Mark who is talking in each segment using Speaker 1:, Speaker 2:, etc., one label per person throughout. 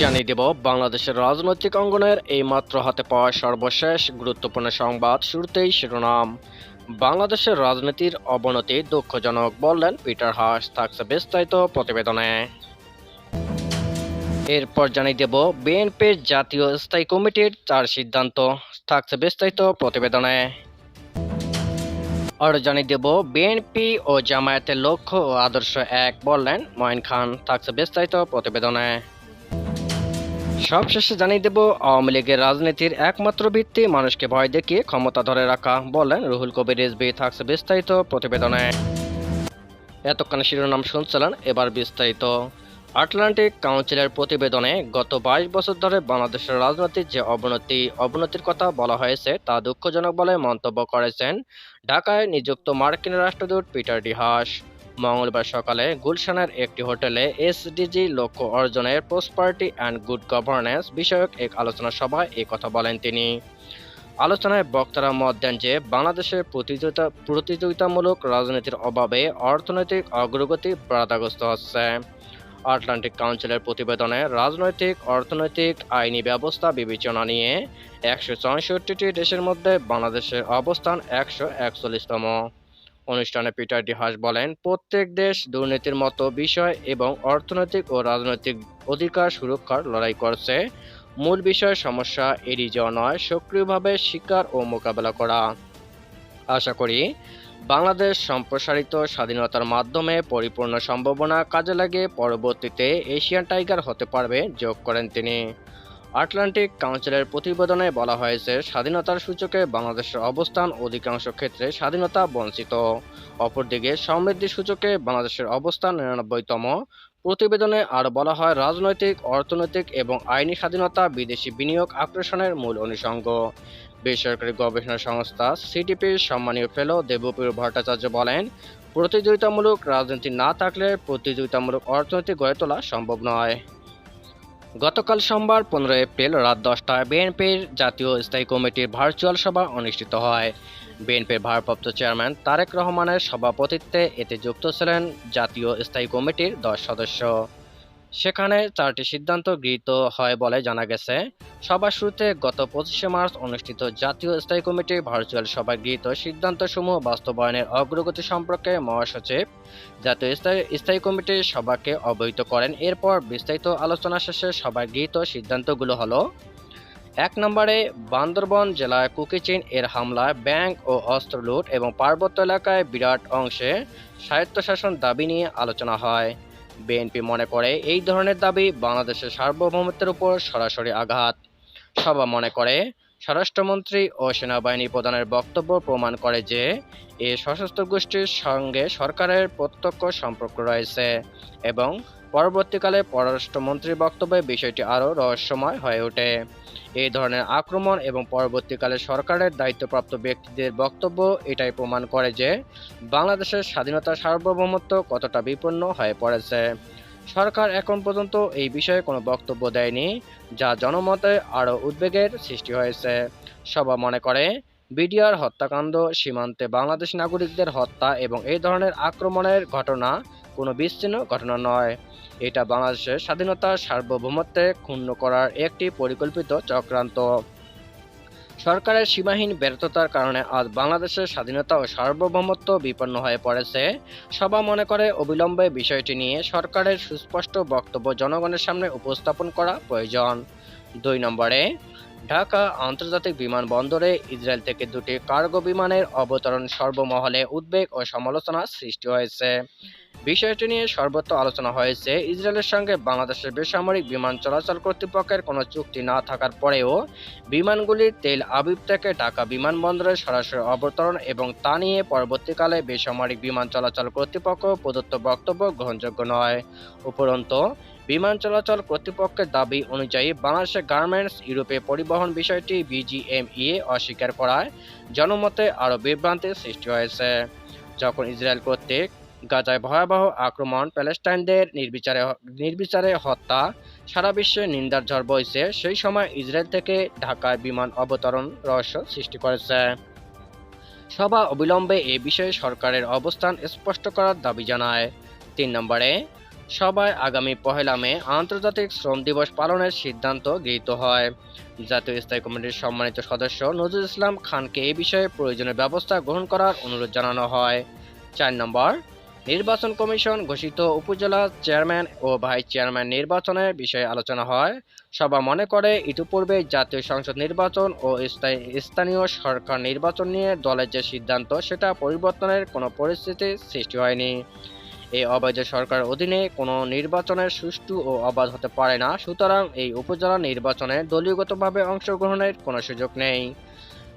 Speaker 1: জানিয়ে দেব, বাংলাদেশের রাজনৈতিক অঙ্গনের এই মাত্র হাতে পাওয়া সর্বশেষ গুরুত্বপূর্ণ সংবাদ শুরুতেই শিরোনাম। বাংলাদেশের রাজনীতির অবনতি দুঃখজনক বললেন পিটার হাস, থাকছে বিস্তারিত প্রতিবেদনে। এরপর জানিয়ে দেব, বিএনপির জাতীয় স্থায়ী কমিটির চার সিদ্ধান্ত, থাকছে বিস্তারিত প্রতিবেদনে। আর জানিয়ে দেব বিএনপি ও জামায়াতের লক্ষ্য ও আদর্শ এক বললেন, মঈন খান থাকছে বিস্তারিত প্রতিবেদনে। সবশেষে জানিয়ে দেব, আওয়ামী লীগের রাজনীতির একমাত্র ভিত্তি, মানুষকে ভয় দেখিয়ে ক্ষমতা ধরে রাখা, বললেন রুহুল কবির রিজভি, থাকছে বিস্তারিত প্রতিবেদনে। এতক্ষণ শিরোনাম শুনছিলেন, এবার বিস্তারিত। আটলান্টিক কাউন্সিলের প্রতিবেদনে গত বাইশ বছর ধরে বাংলাদেশের রাজনীতির যে অবনতি, অবনতির কথা বলা হয়েছে, তা দুঃখজনক বলে মন্তব্য করেছেন ঢাকায় নিযুক্ত মার্কিন রাষ্ট্রদূত পিটার ডি হাস মঙ্গলবার সকালে গুলশানের একটি হোটেলে এসডিজি লক্ষ্য অর্জনের প্রসপার্টি অ্যান্ড গুড গভর্নেন্স বিষয়ক এক আলোচনা সভায় এই কথা বলেন তিনি। আলোচনায় বক্তারা মত দেন যে, বাংলাদেশের প্রতিযোগিতা প্রতিযোগিতামূলক রাজনীতির অভাবে অর্থনৈতিক অগ্রগতি বাধাগ্রস্ত হচ্ছে। আটলান্টিক কাউন্সিলের প্রতিবেদনে রাজনৈতিক, অর্থনৈতিক, আইনি ব্যবস্থা বিবেচনা নিয়ে একশো চৌষট্টিটি দেশের মধ্যে বাংলাদেশের অবস্থান একশো একচল্লিশতম। অনুষ্ঠানে পিটার ডি হাস বলেন, প্রত্যেক দেশ দুর্নীতির মতো বিষয় এবং অর্থনৈতিক ও রাজনৈতিক অধিকার সুরক্ষার লড়াই করছে। মূল বিষয় সমস্যা এড়িয়ে যাওয়া নয়, সক্রিয়ভাবে শিকার ও মোকাবেলা করা। আশা করি বাংলাদেশ সম্প্রসারিত স্বাধীনতার মাধ্যমে পরিপূর্ণ সম্ভাবনা কাজে লাগে। পরবর্তীতে এশিয়ান টাইগার হতে পারবে, যোগ করেন তিনি। আটলান্টিক কাউন্সিলের প্রতিবেদনে বলা হয়েছে, স্বাধীনতার সূচকে বাংলাদেশের অবস্থান অধিকাংশ ক্ষেত্রে স্বাধীনতা বঞ্চিত। অপরদিকে, সমৃদ্ধি সূচকে বাংলাদেশের অবস্থান নিরানব্বইতম। প্রতিবেদনে আরও বলা হয়, রাজনৈতিক, অর্থনৈতিক এবং আইনি স্বাধীনতা বিদেশি বিনিয়োগ আকর্ষণের মূল অনুষঙ্গ। বেসরকারি গবেষণা সংস্থা সিটিপির সম্মানীয় ফেলো দেবপ্রিয় ভট্টাচার্য বলেন, প্রতিযোগিতামূলক রাজনীতি না থাকলে প্রতিযোগিতামূলক অর্থনীতি গড়ে তোলা সম্ভব নয়। গতকাল সোমবার পনেরো এপ্রিল রাত দশটায় বিএনপির জাতীয় স্থায়ী কমিটির ভার্চুয়াল সভা অনুষ্ঠিত হয়। বিএনপির ভারপ্রাপ্ত চেয়ারম্যান তারেক রহমানের সভাপতিত্বে এতে যুক্ত ছিলেন জাতীয় স্থায়ী কমিটির দশ সদস্য। সেখানে চারটি সিদ্ধান্ত গৃহীত হয় বলে জানা গেছে। সবার শুরুতে গত পঁচিশে মার্চ অনুষ্ঠিত জাতীয় স্থায়ী কমিটির ভার্চুয়াল সভায় গৃহীত সিদ্ধান্তসমূহ বাস্তবায়নের অগ্রগতি সম্পর্কে মহাসচিব জাতীয় স্থায়ী স্থায়ী কমিটির সভাকে অবহিত করেন। এরপর বিস্তারিত আলোচনা শেষে সভায় গৃহীত সিদ্ধান্তগুলো হলো, এক নম্বরে বান্দরবন জেলায় কুকিচিন এর হামলায় ব্যাংক ও অস্ত্র লুট এবং পার্বত্য এলাকায় বিরাট অংশে স্বায়ত্তশাসন দাবি নিয়ে আলোচনা হয়। বিএনপি মনে করে এই ধরনের দাবি বাংলাদেশের সার্বভৌমত্বের উপর সরাসরি আঘাত। সভা মনে করে স্বরাষ্ট্রমন্ত্রী ও সেনাবাহিনী প্রধানের বক্তব্য প্রমাণ করে যে এ সশস্ত্র গোষ্ঠীর সঙ্গে সরকারের প্রত্যক্ষ সম্পর্ক রয়েছে এবং পরবর্তীকালে পররাষ্ট্রমন্ত্রীর বক্তব্যে বিষয়টি আরও রহস্যময় হয়ে ওঠে। এই ধরনের আক্রমণ এবং পরবর্তীকালে সরকারের দায়িত্বপ্রাপ্ত ব্যক্তিদের বক্তব্য এটাই প্রমাণ করে যে বাংলাদেশের স্বাধীনতা সার্বভৌমত্ব কতটা বিপন্ন হয়ে পড়েছে। সরকার এখন পর্যন্ত এই বিষয়ে কোনো বক্তব্য দেয়নি, যা জনমতে আরও উদ্বেগের সৃষ্টি হয়েছে। সভা মনে করে, বিডিআর হত্যাকাণ্ড সীমান্তে বাংলাদেশ নাগরিকদের হত্যা এবং এই ধরনের আক্রমণের ঘটনা কোনো বিচ্ছিন্ন ঘটনা নয়। এটা বাংলাদেশের স্বাধীনতার সার্বভৌমত্বে ক্ষুণ্ণ করার একটি পরিকল্পিত চক্রান্ত। সরকারের সীমাহীন ব্যর্থতার কারণে আজ বাংলাদেশের স্বাধীনতা ও সার্বভৌমত্ব বিপন্ন হয়ে পড়েছে। সভা মনে করে অবিলম্বে বিষয়টি নিয়ে সরকারের সুস্পষ্ট বক্তব্য জনগণের সামনে উপস্থাপন করা প্রয়োজন। দুই নম্বরে, ঢাকা আন্তর্জাতিক বিমানবন্দরে ইসরায়েল থেকে দুটি কার্গো বিমানের অবতরণ সর্বমহলে উদ্বেগ ও সমালোচনা সৃষ্টি হয়েছে। বিষয়টি নিয়ে সর্বত্র আলোচনা হয়েছে। ইসরায়েলের সঙ্গে বাংলাদেশের বেসামরিক বিমান চলাচল কর্তৃপক্ষের কোনো চুক্তি না থাকার পরেও বিমানগুলির তেল আবিব থেকে ঢাকা বিমানবন্দরে সরাসরি অবতরণ এবং তা নিয়ে পরবর্তীকালে বেসামরিক বিমান চলাচল কর্তৃপক্ষ প্রদত্ত বক্তব্য গ্রহণযোগ্য নয়। উপরন্তু, বিমান চলাচল কর্তৃপক্ষের দাবি অনুযায়ী বাংলাদেশের গার্মেন্টস ইউরোপে পরিবহন বিষয়টি বিজিএমইএ অস্বীকার করায় জনমতে আরও বিভ্রান্তির সৃষ্টি হয়েছে। যখন ইসরায়েল কর্তৃক গাজায় ভয়াবহ আক্রমণ, প্যালেস্টাইনদের নির্বিচারে নির্বিচারে হত্যা, সারা বিশ্বে নিন্দার ঝড় বইছে। সেই সময় ইসরায়েল থেকে ঢাকায় বিমান অবতরণ রহস্য সৃষ্টি করেছে। সভা অবিলম্বে এ বিষয়ে সরকারের অবস্থান স্পষ্ট করার দাবি জানায়। তিন নম্বরে, সভায় আগামী পহেলা মে আন্তর্জাতিক শ্রম দিবস পালনের সিদ্ধান্ত গৃহীত হয়। জাতীয় স্থায়ী কমিটির সম্মানিত সদস্য নজরুল ইসলাম খানকে এ বিষয়ে প্রয়োজনীয় ব্যবস্থা গ্রহণ করার অনুরোধ জানানো হয়। চার নম্বর নির্বাচন কমিশন ঘোষিত উপজেলা চেয়ারম্যান ও ভাইস চেয়ারম্যান নির্বাচনের বিষয়ে আলোচনা হয়। সভা মনে করে, ইতিপূর্বে জাতীয় সংসদ নির্বাচন ও স্থানীয় সরকার নির্বাচন নিয়ে দলের যে সিদ্ধান্ত, সেটা পরিবর্তনের কোনো পরিস্থিতি সৃষ্টি হয়নি। এই অবৈধ সরকার অধীনে কোনো নির্বাচনের সুষ্ঠু ও অবাধ হতে পারে না। সুতরাং এই উপজেলা নির্বাচনে দলীয়গতভাবে অংশগ্রহণের কোনো সুযোগ নেই।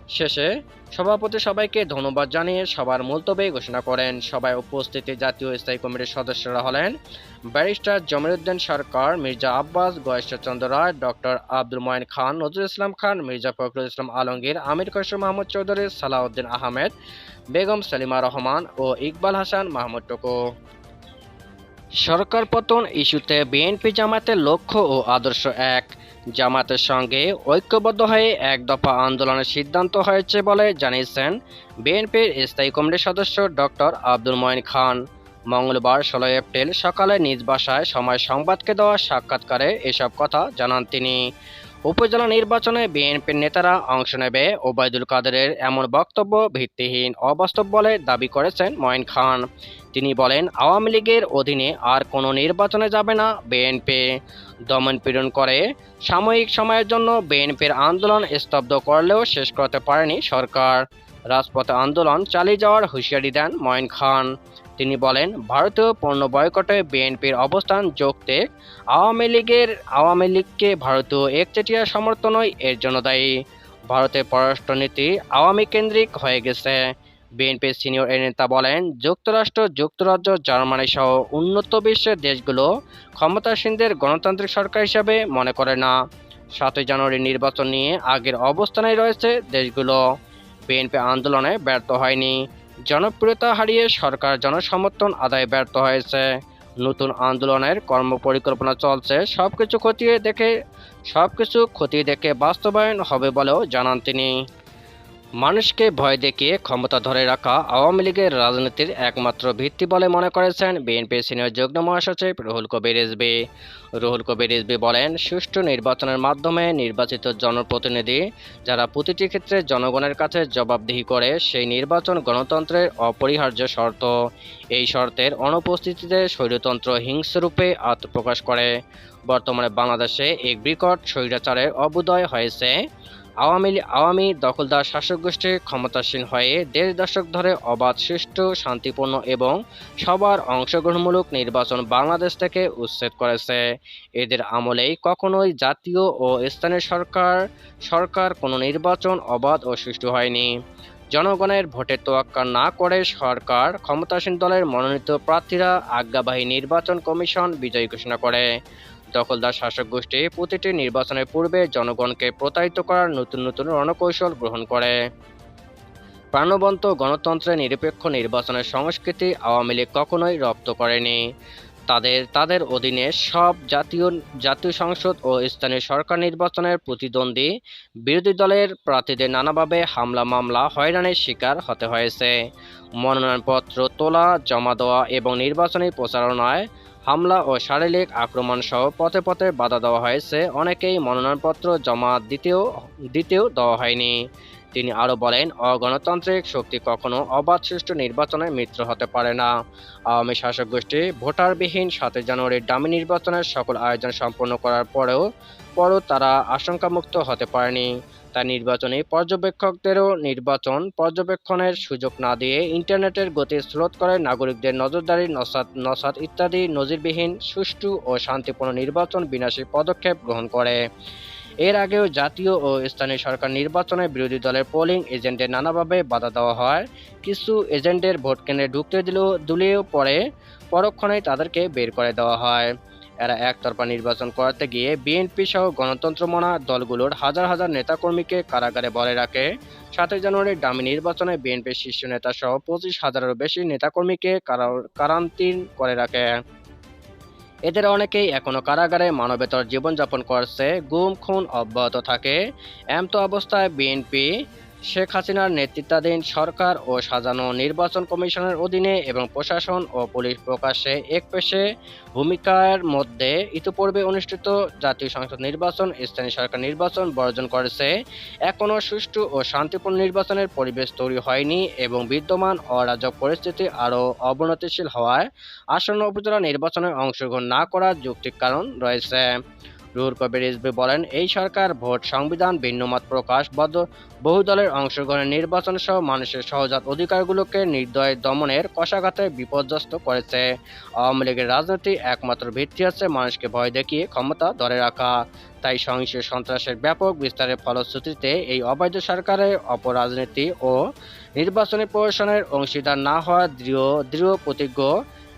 Speaker 1: শেষে সভাপতি সবাইকে ধন্যবাদ জানিয়ে সবার মুলতবি ঘোষণা করেন। সভায় উপস্থিত জাতীয় স্থায়ী কমিটির সদস্যরা হলেন ব্যারিস্টার জমিরুদ্দিন সরকার, মির্জা আব্বাস, গয়েশ্বরচন্দ্র রায়, ডক্টর আব্দুল মঈন খান, নজরুল ইসলাম খান, মির্জা ফখরুল ইসলাম আলমগীর, আমির খসরু মাহমুদ চৌধুরী, সালাউদ্দিন আহমেদ, বেগম সালিমা রহমান ও ইকবাল হাসান মাহমুদ টুকু। সরকার পতন ইস্যুতে বিএনপি জামাতের লক্ষ্য ও আদর্শ এক। জামাতের সঙ্গে ঐক্যবদ্ধ হয়ে এক দফা আন্দোলনের সিদ্ধান্ত হয়েছে বলে জানিয়েছেন বিএনপির স্থায়ী কমিটির সদস্য ডক্টর আব্দুল মঈন খান। মঙ্গলবার ষোলো এপ্রিল সকালে নিজ বাসায় সময় সংবাদকে দেওয়া সাক্ষাৎকারে এসব কথা জানান তিনি। উপজেলা নির্বাচনে বিএনপির নেতারা অংশ নেবে ওবায়দুল কাদেরের এমন বক্তব্য ভিত্তিহীন অবাস্তব বলে দাবি করেছেন মঈন খান। তিনি বলেন, আওয়ামী লীগের অধীনে আর কোনো নির্বাচনে যাবে না বিএনপি দমন পীড়ন করে। সাময়িক সময়ের জন্য বিএনপির আন্দোলন স্তব্ধ করলেও শেষ করতে পারেনি সরকার। রাজপথে আন্দোলন চালিয়ে যাওয়ার হুঁশিয়ারি দেন ময়ন খান। তিনি বলেন, ভারতীয় পণ্য বয়কটে বিএনপির অবস্থান যোগতে আওয়ামী লীগের আওয়ামী লীগকে ভারতীয় একচেটিয়া সমর্থনই এর জন্য দায়ী। ভারতের পররাষ্ট্রনীতি আওয়ামী কেন্দ্রিক হয়ে গেছে। বিএনপির সিনিয়র নেতা বলেন, যুক্তরাষ্ট্র, যুক্তরাজ্য, জার্মানি সহ উন্নত বিশ্বের দেশগুলো ক্ষমতাসীনদের গণতান্ত্রিক সরকার হিসাবে মনে করে না। সাতই জানুয়ারি নির্বাচন নিয়ে আগের অবস্থানেই রয়েছে দেশগুলো। বিএনপি আন্দোলনে ব্যর্থ হয়নি। জনপ্রিয়তা হারিয়ে সরকার জনসমর্থন আদায় ব্যর্থ হয়েছে। নতুন আন্দোলনের কর্মপরিকল্পনা চলছে, সবকিছু খতিয়ে দেখে, সবকিছু খতিয়ে দেখে বাস্তবায়ন হবে বলেও জানান তিনি। মানুষকে ভয় দেখিয়ে ক্ষমতা ধরে রাখা আওয়ামী লীগের রাজনীতির একমাত্র ভিত্তি বলে মনে করেছেন বিএনপি সিনিয়র যুগ্ম মহাসচিব রুহুল কবির রিজভী। রুহুল কবির রিজভী বলেন, সুষ্ঠু নির্বাচনের মাধ্যমে নির্বাচিত জনপ্রতিনিধি যারা প্রতিটি ক্ষেত্রে জনগণের কাছে জবাবদিহি করে, সেই নির্বাচন গণতন্ত্রের অপরিহার্য শর্ত। এই শর্তের অনুপস্থিতিতে স্বৈরতন্ত্র হিংস্ররূপে আত্মপ্রকাশ করে। বর্তমানে বাংলাদেশে এক বিকট স্বৈরাচারের অবুদয় হয়েছে। আওয়ামী আওয়ামী দখলদার শাসক গোষ্ঠী ক্ষমতাসীন হয়ে দেড় দশক ধরে অবাধ, সুষ্ঠু, শান্তিপূর্ণ এবং সবার অংশগ্রহণমূলক নির্বাচন বাংলাদেশ থেকে উচ্ছেদ করেছে। এদের আমলেই কখনোই জাতীয় ও স্থানীয় সরকার সরকার কোনো নির্বাচন অবাধ ও সুষ্ঠু হয়নি। জনগণের ভোটের তোয়াক্কা না করে সরকার ক্ষমতাসীন দলের মনোনীত প্রার্থীরা আজ্ঞাবাহী নির্বাচন কমিশন বিজয়ী ঘোষণা করে। দখলদার শাসক গোষ্ঠী প্রতিটি নির্বাচনের পূর্বে জনগণকে প্রতারিত করার নতুন নতুন রণকৌশল গ্রহণ করে। প্রাণবন্ত গণতন্ত্রের নিরপেক্ষ নির্বাচনের সংস্কৃতি আওয়ামী লীগ কখনোই রপ্ত করেনি। তাদের তাদের অধীনে সব জাতীয় জাতীয় সংসদ ও স্থানীয় সরকার নির্বাচনের প্রতিদ্বন্দ্বী বিরোধী দলের প্রার্থীদের নানাভাবে হামলা, মামলা, হয়রানির শিকার হতে হয়েছে। মনোনয়নপত্র তোলা, জমা দেওয়া এবং নির্বাচনী প্রচারণায় হামলা ও শারীরিক আক্রমণ সহ পথে পথে বাধা দেওয়া হয়েছে। অনেকেই মনোনয়নপত্র জমা দিতেও দিতেও দেওয়া হয়নি। তিনি আরও বলেন, অগণতান্ত্রিক শক্তি কখনো অবাধ সুষ্ঠু নির্বাচনে মিত্র হতে পারে না। আওয়ামী শাসক গোষ্ঠী ভোটারবিহীন সাতই জানুয়ারির ডামি নির্বাচনের সকল আয়োজন সম্পন্ন করার পরেও, পরও তারা আশঙ্কামুক্ত হতে পারেনি। তাই নির্বাচনী পর্যবেক্ষকদেরও নির্বাচন পর্যবেক্ষণের সুযোগ না দিয়ে ইন্টারনেটের গতি স্রোত করে নাগরিকদের নজরদারি, নসাদ নসাদ ইত্যাদি নজিরবিহীন, সুষ্ঠু ও শান্তিপূর্ণ নির্বাচন বিনাশী পদক্ষেপ গ্রহণ করে। এর আগেও জাতীয় ও স্থানীয় সরকার নির্বাচনে বিরোধী দলের পোলিং এজেন্টের নানাভাবে বাধা দেওয়া হয়। কিছু এজেন্টের ভোট কেন্দ্রে ঢুকতে দিলেও দুলিয়েও পরে পরক্ষণেই তাদেরকে বের করে দেওয়া হয়। এরা একতরফা নির্বাচন করাতে গিয়ে বিএনপি সহ গণতন্ত্র মনা দলগুলোর হাজার হাজার নেতাকর্মীকে কারাগারে বলে রাখে। সাতই জানুয়ারির ডামি নির্বাচনে বিএনপির শীর্ষ নেতা সহ পঁচিশ হাজারেরও বেশি নেতাকর্মীকে কারা- কারান্তিন করে রাখে। এদের অনেকেই এখনও কারাগারে মানবেতর জীবনযাপন করছে, গুম, খুন অব্যাহত থাকে। এমতো অবস্থায় বিএনপি শেখ হাসিনার নেতৃত্বাধীন সরকার ও সাজানো নির্বাচন কমিশনের অধীনে এবং প্রশাসন ও পুলিশ প্রকাশ্যে এক পেশে ভূমিকার মধ্যে ইতিপূর্বে অনুষ্ঠিত জাতীয় সংসদ নির্বাচন, স্থানীয় সরকার নির্বাচন বর্জন করেছে। এখনও সুষ্ঠু ও শান্তিপূর্ণ নির্বাচনের পরিবেশ তৈরি হয়নি এবং বিদ্যমান অরাজক পরিস্থিতি আরও অবনতিশীল হওয়ায় আসন্ন উপজেলা নির্বাচনে অংশগ্রহণ না করার যৌক্তিক কারণ রয়েছে। রুহুল কবির রিজভী বলেন, এই সরকার ভোট সংবিধান, ভিন্নমত প্রকাশ বহু দলের অংশগ্রহণের নির্বাচন সহ মানুষের সহজাত অধিকারগুলোকে নির্দয় দমনের কষাঘাতে বিপর্যস্ত করেছে। আওয়ামী লীগের রাজনীতি একমাত্র ভিত্তি আছে মানুষকে ভয় দেখিয়ে ক্ষমতা ধরে রাখা। তাই সহিংস সন্ত্রাসের ব্যাপক বিস্তারের ফলশ্রুতিতে এই অবৈধ সরকারের অপরাজনীতি ও নির্বাচনী প্রশাসনের অংশীদার না হওয়ার দৃঢ় দৃঢ় প্রতিজ্ঞ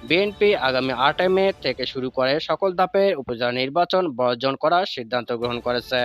Speaker 1: বিএনপি আগামী আটই মে থেকে শুরু করে সকল ধাপের উপজেলা নির্বাচন বর্জন করার সিদ্ধান্ত গ্রহণ করেছে।